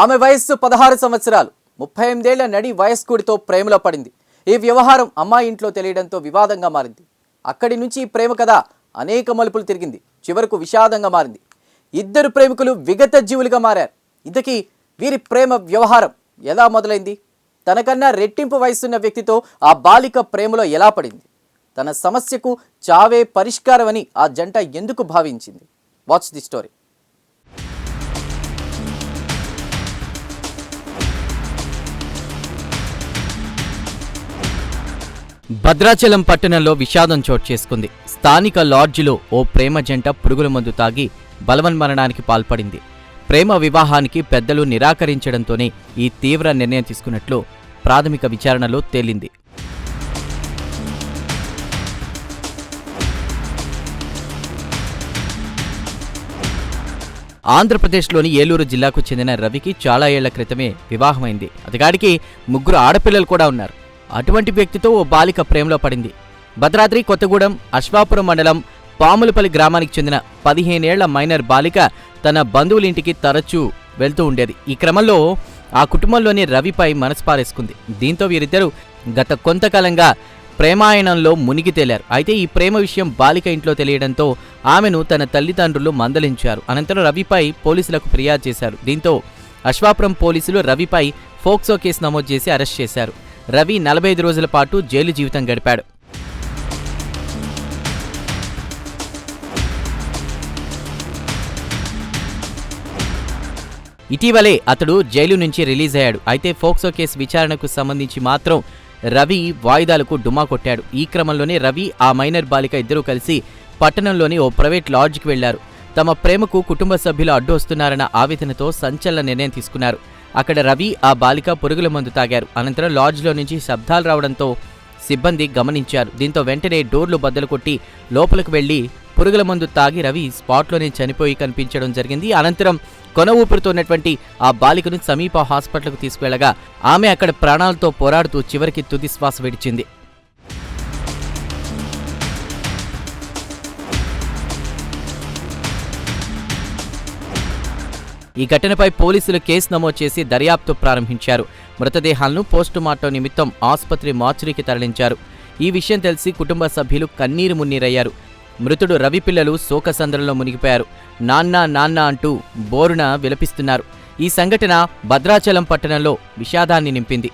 ఆమె వయస్సు పదహారు సంవత్సరాలు. ముప్పై ఎనిమిదేళ్ళ నడి వయస్కుడితో ప్రేమలో పడింది. ఈ వ్యవహారం అమ్మాయి ఇంట్లో తెలియడంతో వివాదంగా మారింది. అక్కడి నుంచి ఈ ప్రేమ కథ అనేక మలుపులు తిరిగింది. చివరకు విషాదంగా మారింది. ఇద్దరు ప్రేమికులు విగత జీవులుగా మారారు. ఇంతకీ వీరి ప్రేమ వ్యవహారం ఎలా మొదలైంది? తనకన్నా రెట్టింపు వయసున్న వ్యక్తితో ఆ బాలిక ప్రేమలో ఎలా పడింది? తన సమస్యకు చావే పరిష్కారమని ఆ జంట ఎందుకు భావించింది? వాచ్ ది స్టోరీ భద్రాచలం పట్టణంలో విషాదం చోటు చేసుకుంది. స్థానిక లాడ్జిలో ఓ ప్రేమ జంట పురుగుల మందు తాగి బలవన్మరణానికి పాల్పడింది. ప్రేమ వివాహానికి పెద్దలు నిరాకరించడంతోనే ఈ తీవ్ర నిర్ణయం తీసుకున్నట్లు ప్రాథమిక విచారణలో తేలింది. ఆంధ్రప్రదేశ్లోని ఏలూరు జిల్లాకు చెందిన రవికి చాలా ఏళ్ళ క్రితమే వివాహమైంది. అతగాడికి ముగ్గురు ఆడపిల్లలు కూడా ఉన్నారు. అటువంటి వ్యక్తితో ఓ బాలిక ప్రేమలో పడింది. భద్రాద్రి కొత్తగూడెం అశ్వాపురం మండలం పాములపల్లి గ్రామానికి చెందిన పదిహేనేళ్ళ మైనర్ బాలిక తన బంధువులింటికి తరచూ వెళ్తూ ఉండేది. ఈ క్రమంలో ఆ కుటుంబంలోని రవిపై మనసు పారేసుకుంది దీంతో వీరిద్దరూ గత కొంతకాలంగా ప్రేమాయణంలో మునిగి తేలారు. అయితే ఈ ప్రేమ విషయం బాలిక ఇంట్లో తెలియడంతో ఆమెను తన తల్లిదండ్రులు మందలించారు. అనంతరం రవిపై పోలీసులకు ఫిర్యాదు చేశారు. దీంతో అశ్వాపురం పోలీసులు రవిపై ఫోక్సో కేసు నమోదు చేసి అరెస్ట్ చేశారు. రవి నలభై ఐదు రోజుల పాటు జైలు జీవితం గడిపాడు. ఇటీవలే అతడు జైలు నుంచి రిలీజ్ అయ్యాడు. అయితే ఫోక్సో కేసు విచారణకు సంబంధించి మాత్రం రవి వాయిదాలకు డుమా కొట్టాడు. ఈ క్రమంలోనే రవి ఆ మైనర్ బాలిక ఇద్దరూ కలిసి పట్టణంలోని ఓ ప్రైవేట్ లాడ్జ్కి వెళ్ళారు. తమ ప్రేమకు కుటుంబ సభ్యులు అడ్డు వస్తున్నారన్న ఆవేదనతో సంచలన నిర్ణయం తీసుకున్నారు. అక్కడ రవి ఆ బాలిక పురుగుల మందు తాగారు. అనంతరం లాడ్జ్లో నుంచి శబ్దాలు రావడంతో సిబ్బంది గమనించారు. దీంతో వెంటనే డోర్లు బద్దలు కొట్టి లోపలికి వెళ్ళి పురుగుల మందు తాగి రవి స్పాట్లోనే చనిపోయి కనిపించడం జరిగింది. అనంతరం కొన ఊపిరితో ఉన్నటువంటి ఆ బాలికను సమీప హాస్పిటల్కు తీసుకువెళ్ళగా ఆమె అక్కడ ప్రాణాలతో పోరాడుతూ చివరికి తుది శ్వాస విడిచింది. ఈ ఘటనపై పోలీసులు కేసు నమోదు చేసి దర్యాప్తు ప్రారంభించారు. మృతదేహాలను పోస్టుమార్టం నిమిత్తం ఆసుపత్రి మార్చురీకి తరలించారు. ఈ విషయం తెలిసి కుటుంబ సభ్యులు కన్నీరు మున్నీరయ్యారు. మృతుడు రవి పిల్లలు శోకసంద్రంలో మునిగిపోయారు. నాన్న నాన్న అంటూ బోరున విలపిస్తున్నారు. ఈ సంఘటన భద్రాచలం పట్టణంలో విషాదాన్ని నింపింది.